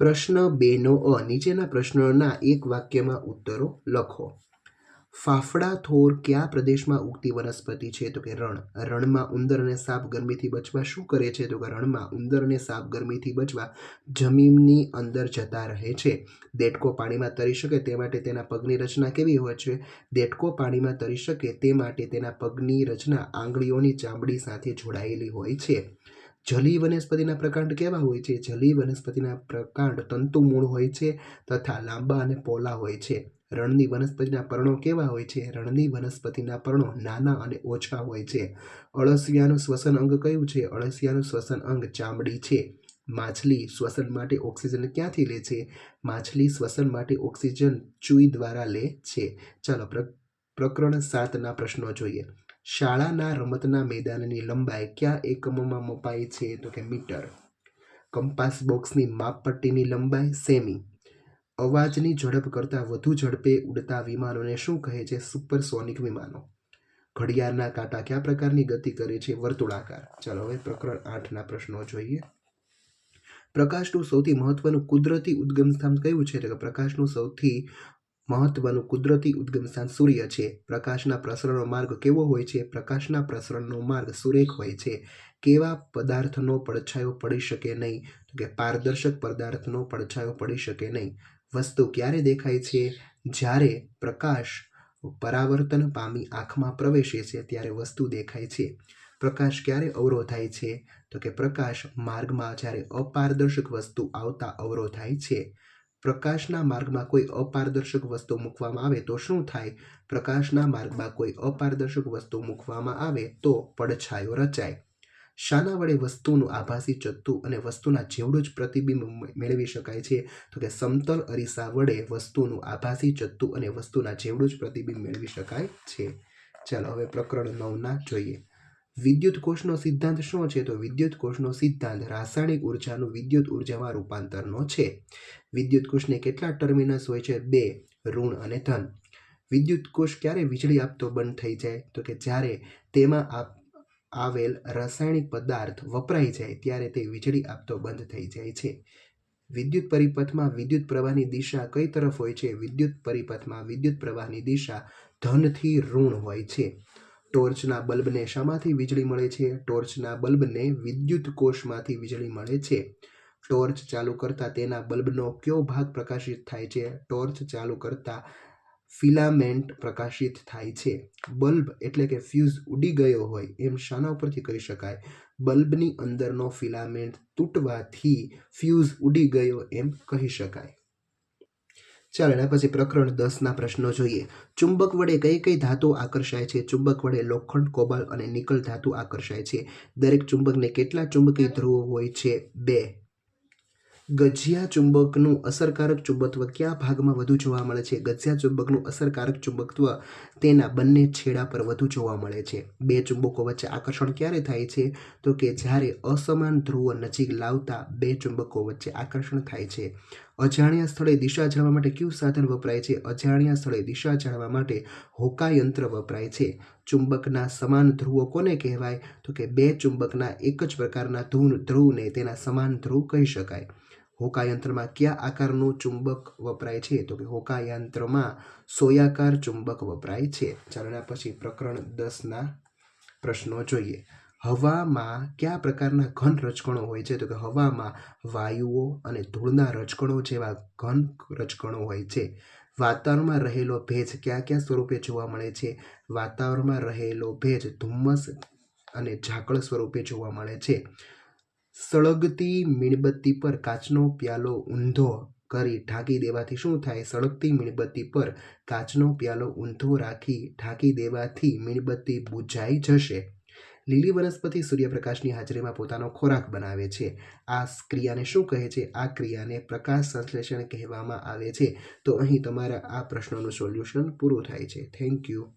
પ્રશ્ન બેનો અ. નીચેના પ્રશ્નોના એક વાક્યમાં ઉત્તરો લખો. ફાફડા થોર કયા પ્રદેશમાં ઉગતી વનસ્પતિ છે? તો કે રણ. રણમાં ઉંદર અને સાપ ગરમીથી બચવા શું કરે છે? તો કે રણમાં ઉંદર અને સાપ ગરમીથી બચવા જમીનની અંદર જતા રહે છે. દેડકો પાણીમાં તરી શકે તે માટે તેના પગની રચના કેવી હોય છે? દેડકો પાણીમાં તરી શકે તે માટે તેના પગની રચના આંગળીઓની ચામડી સાથે જોડાયેલી હોય છે. જલી વનસ્પતિના પ્રકાંડ કેવા હોય છે? જલી વનસ્પતિના પ્રકાંડ તંતુમૂળ હોય છે તથા લાંબા અને પોલા હોય છે. રણની વનસ્પતિના પર્ણો કેવા હોય છે? રણની વનસ્પતિના પર્ણો નાના અને ઓછા હોય છે. અળસિયાનું શ્વસન અંગ કયું છે? અળસિયાનું શ્વસન અંગ ચામડી છે. માછલી શ્વસન માટે ઓક્સિજન ક્યાંથી લે છે? માછલી શ્વસન માટે ઓક્સિજન ચૂઈ દ્વારા લે છે. ચાલો પ્ર, પ્રકરણ સાતના પ્રશ્નો જોઈએ. શાળાના રમતના મેદાનની લંબાઈ કયા એકમોમાં મપાય છે તો કે મીટર? કંપાસ બોક્સની માપપટ્ટીની લંબાઈ સેમી. અવાજની ઝડપ કરતાં વધુ ઝડપે ઉડતા વિમાનોને શું કહે છે સુપરસોનિક વિમાનો? ઘડિયાળના કાંટા કયા પ્રકારની ગતિ કરે છે વર્તુળાકાર? ચાલો હવે પ્રકરણ આઠના પ્રશ્નો જોઈએ. પ્રકાશનું સૌથી મહત્વનું કુદરતી ઉદ્ગમ સ્થાન કયું છે? તો કે પ્રકાશનું સૌથી મહત્વનું કુદરતી ઉદ્ગમ સ્થાન સૂર્ય છે. પ્રકાશના પ્રસરણનો માર્ગ કેવો હોય છે? પ્રકાશના પ્રસરણનો માર્ગ સુરેખ હોય છે. કેવા પદાર્થનો પડછાયો પડી શકે નહીં? તો કે પારદર્શક પદાર્થનો પડછાયો પડી શકે નહીં. વસ્તુ ક્યારે દેખાય છે? જ્યારે પ્રકાશ પરાવર્તન પામી આંખમાં પ્રવેશે છે, ત્યારે વસ્તુ દેખાય છે. પ્રકાશ ક્યારે અવરોધાય છે? તો કે પ્રકાશ માર્ગમાં જ્યારે અપારદર્શક વસ્તુ આવતા અવરોધાય છે. પ્રકાશના માર્ગમાં કોઈ અપારદર્શક વસ્તુ મૂકવામાં આવે તો શું થાય? પ્રકાશના માર્ગમાં કોઈ અપારદર્શક વસ્તુ મૂકવામાં આવે તો પડછાયો રચાય. શાના વડે વસ્તુનું આભાસી ચત્તુ અને વસ્તુના જેવડું જ પ્રતિબિંબ મેળવી શકાય છે. તો કે સમતલ અરીસા વડે વસ્તુનું આભાસી ચત્તું અને વસ્તુના જેવડું જ પ્રતિબિંબ મેળવી શકાય છે. ચાલો હવે પ્રકરણ નવના જોઈએ. વિદ્યુત કોષનો સિદ્ધાંત શું છે? તો વિદ્યુત કોષનો સિદ્ધાંત રાસાયણિક ઉર્જાનું વિદ્યુત ઉર્જામાં રૂપાંતરનો છે. વિદ્યુત કોષને કેટલા ટર્મિનસ હોય છે? બે, ઋણ અને ધન. વિદ્યુત કોષ ક્યારે વીજળી આપતો બંધ થઈ જાય? તો કે જ્યારે તેમાં આવેલ રાસાયણિક પદાર્થ વપરાઈ જાય, ત્યારે તે વીજળી આપતો બંધ થઈ જાય છે. વિદ્યુત પરિપથમાં વિદ્યુત પ્રવાહની દિશા કઈ તરફ હોય છે? વિદ્યુત પરિપથમાં વિદ્યુત પ્રવાહની દિશા ધનથી ઋણ હોય છે. ટોર્ચના બલ્બને શામાંથી વીજળી મળે છે? ટોર્ચના બલ્બને વિદ્યુત કોષમાંથી વીજળી મળે છે. ટોર્ચ ચાલુ કરતાં તેના બલ્બનો કયો ભાગ પ્રકાશિત થાય છે? ટોર્ચ ચાલુ કરતાં ફિલામેન્ટ પ્રકાશિત થાય છે. બલ્બ એટલે કે ફ્યુઝ ઉડી ગયો હોય એમ શાના ઉપરથી કહી શકાય. બલ્બની અંદરનો ફિલામેન્ટ તૂટવાથી ફ્યુઝ ઉડી ગયો એમ કહી શકાય. ચાલો એના પછી પ્રકરણ દસના પ્રશ્નો જોઈએ. ચુંબક વડે કઈ કઈ ધાતુ આકર્ષાય છે? ચુંબક વડે લોખંડ, કોબાલ અને નિકલ ધાતુ આકર્ષાય છે. દરેક ચુંબકને કેટલા ચુંબકીય ધ્રુવો હોય છે? બે. ગજિયા ચુંબકનું અસરકારક ચુંબકત્વ કયા ભાગમાં વધુ જોવા મળે છે? ગજિયા ચુંબકનું અસરકારક ચુંબકત્વ તેના બંને છેડા પર વધુ જોવા મળે છે. બે ચુંબકો વચ્ચે આકર્ષણ ક્યારે થાય છે? તો કે જ્યારે અસમાન ધ્રુવો નજીક લાવતા બે ચુંબકો વચ્ચે આકર્ષણ થાય છે. અજાણ્યા સ્થળે દિશા જાણવા માટે કયું સાધન વપરાય છે? અજાણ્યા સ્થળે દિશા જાણવા માટે હોકા યંત્ર વપરાય છે. ચુંબકના સમાન ધ્રુવો કોને કહેવાય? તો કે બે ચુંબકના એક જ પ્રકારના ધ્રુવ ધ્રુવને તેના સમાન ધ્રુવ કહી શકાય. હોકાયંત્રમાં કયા આકારનું ચુંબક વપરાય છે? તો કે હોકાયંત્રમાં સોયાકાર ચુંબક વપરાય છે. ચાલો પછી પ્રકરણ દસના પ્રશ્નો જોઈએ. હવામાં કયા પ્રકારના ઘન રજકણો હોય છે? તો કે હવામાં વાયુઓ અને ધૂળના રજકણો જેવા ઘન રજકણો હોય છે. વાતાવરણમાં રહેલો ભેજ કયા કયા સ્વરૂપે જોવા મળે છે? વાતાવરણમાં રહેલો ભેજ ધુમ્મસ અને ઝાકળ સ્વરૂપે જોવા મળે છે. સળગતી મીણબત્તી પર કાચનો પ્યાલો ઊંધો કરી ઢાંકી દેવાથી શું થાય? સળગતી મીણબત્તી પર કાચનો પ્યાલો ઊંધો રાખી ઢાંકી દેવાથી મીણબત્તી બુજાઈ જશે. લીલી વનસ્પતિ સૂર્યપ્રકાશની હાજરીમાં પોતાનો ખોરાક બનાવે છે. આ ક્રિયાને શું કહે છે? આ ક્રિયાને પ્રકાશ સંશ્લેષણ કહેવામાં આવે છે. તો અહીં તમારા આ પ્રશ્નોનું સોલ્યુશન પૂરું થાય છે. Thank you.